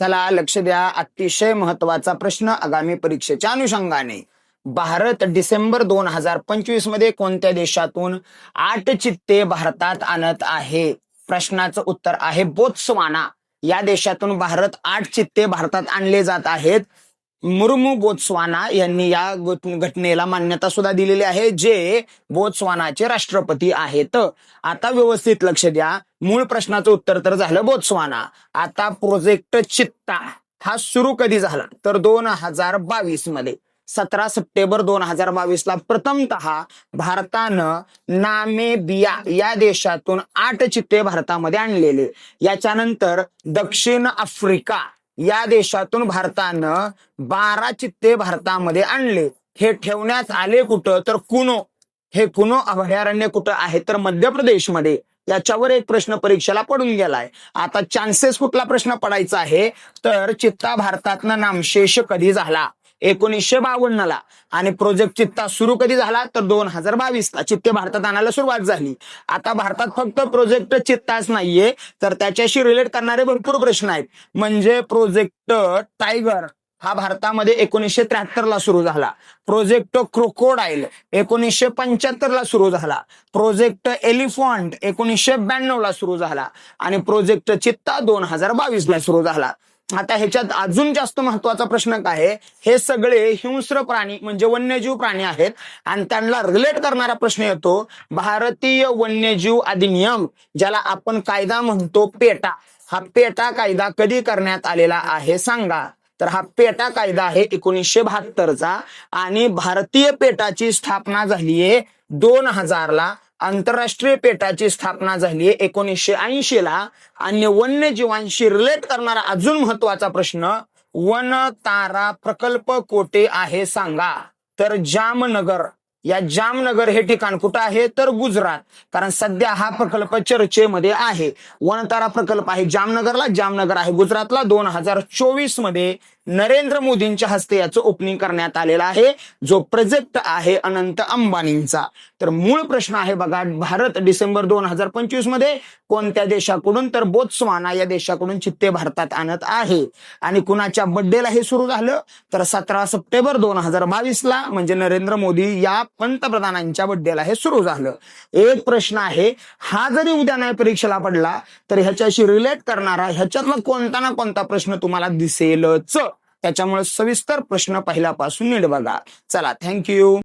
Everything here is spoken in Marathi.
चला लक्ष द्या. अतिशय महत्त्वाचा प्रश्न आगामी परीक्षेच्या अनुषंगाने. भारत डिसेंबर दोन हजार पंचवीसमध्ये कोणत्या देशातून आठ चित्ते भारतात आणत आहे? प्रश्नाचं उत्तर आहे बोत्सवाना. या देशातून भारत आठ चित्ते भारतात आणले जात आहेत. मुर्मू बोत्सवाना यांनी या घटनेला मान्यता सुद्धा दिलेली आहे जे बोत्सवानाचे राष्ट्रपती आहेत. आता व्यवस्थित लक्ष द्या. मूळ प्रश्नाचं उत्तर तर झालं बोत्सवाना. आता प्रोजेक्ट चित्ता हा सुरू कधी झाला? तर दोन हजार बावीसमध्ये. सतरा सप्टेंबर दोन हजार बावीस ला प्रथमतः भारतानं नामेबिया या देशातून आठ चित्ते भारतामध्ये आणलेले. याच्यानंतर दक्षिण आफ्रिका या देशातून भारतानं बारा चित्ते भारतामध्ये आणले. हे ठेवण्यात आले कुठं? तर कुनो. हे कुनो अभयारण्य कुठं आहे? तर मध्य प्रदेशमध्ये याच्यावर एक प्रश्न परीक्षेला पडून गेलाय. आता चान्सेस कुठला प्रश्न पडायचा आहे? तर चित्ता भारतातनं नामशेष कधी झाला? एकोणीसशे बावन्नला. आणि प्रोजेक्ट चित्ता सुरू कधी झाला? तर दोन हजार बावीसला. चित्ते भारतात आणायला सुरुवात झाली. आता भारतात फक्त प्रोजेक्ट चित्ताच नाहीये. तर त्याच्याशी रिलेट करणारे भरपूर प्रश्न आहेत. म्हणजे प्रोजेक्ट टायगर हा भारतामध्ये एकोणीसशे त्र्याहत्तर ला सुरू झाला. प्रोजेक्ट क्रोकोडाईल एकोणीसशे पंच्याहत्तर ला सुरू झाला. प्रोजेक्ट एलिफंट एकोणीसशे ब्याण्णव ला सुरू झाला. आणि प्रोजेक्ट चित्ता दोन हजार बावीस ला सुरू झाला. आता ह्याच्यात अजून जास्त महत्त्वाचा प्रश्न काय आहे? हे सगळे हिंस्र प्राणी म्हणजे वन्यजीव प्राणी आहेत. आणि त्यांना रिलेट करणारा प्रश्न येतो भारतीय वन्यजीव अधिनियम ज्याला आपण कायदा म्हणतो पेटा. हा पेटा कायदा कधी करण्यात आलेला आहे सांगा. तर हा पेटा कायदा आहे एकोणीसशे बहात्तरचा. आणि भारतीय पेटाची स्थापना झालीये दोन हजारला. आंतरराष्ट्रीय पेटाची स्थापना झाली एकोणीसशे ऐंशी ला आणि वन्यजीवांशी रिलेट करणारा अजून महत्त्वाचा प्रश्न वन तारा प्रकल्प कोठे आहे सांगा. तर जामनगर या जामनगर हे ठिकाण कुठं आहे? तर गुजरात. कारण सध्या हा प्रकल्प चर्चेमध्ये आहे. वनतारा प्रकल्प आहे जामनगरला जामनगर आहे गुजरातला. दोन हजार चोवीसमध्ये नरेंद्र मोदींच्या हस्ते याचं ओपनिंग करण्यात आलेलं आहे. जो प्रोजेक्ट आहे अनंत अंबानींचा. तर मूळ प्रश्न आहे बघा भारत डिसेंबर दोन हजार पंचवीसमध्ये कोणत्या देशाकडून तर बोत्सवाना या देशाकडून चित्ते भारतात आणत आहे. आणि कुणाच्या बड्डेला हे सुरू झालं? तर सतरा सप्टेंबर दोन हजार बावीस ला म्हणजे नरेंद्र मोदी या पंतप्रधानांच्या बड्डेला हे सुरू झालं. एक प्रश्न आहे हा जरी उद्या नाही परीक्षेला पडला तर ह्याच्याशी रिलेट करणारा ह्याच्यातला कोणता ना कोणता प्रश्न तुम्हाला दिसेलच. त्याच्यामुळे सविस्तर प्रश्न पहिल्यापासून नीट बघा. चला थँक्यू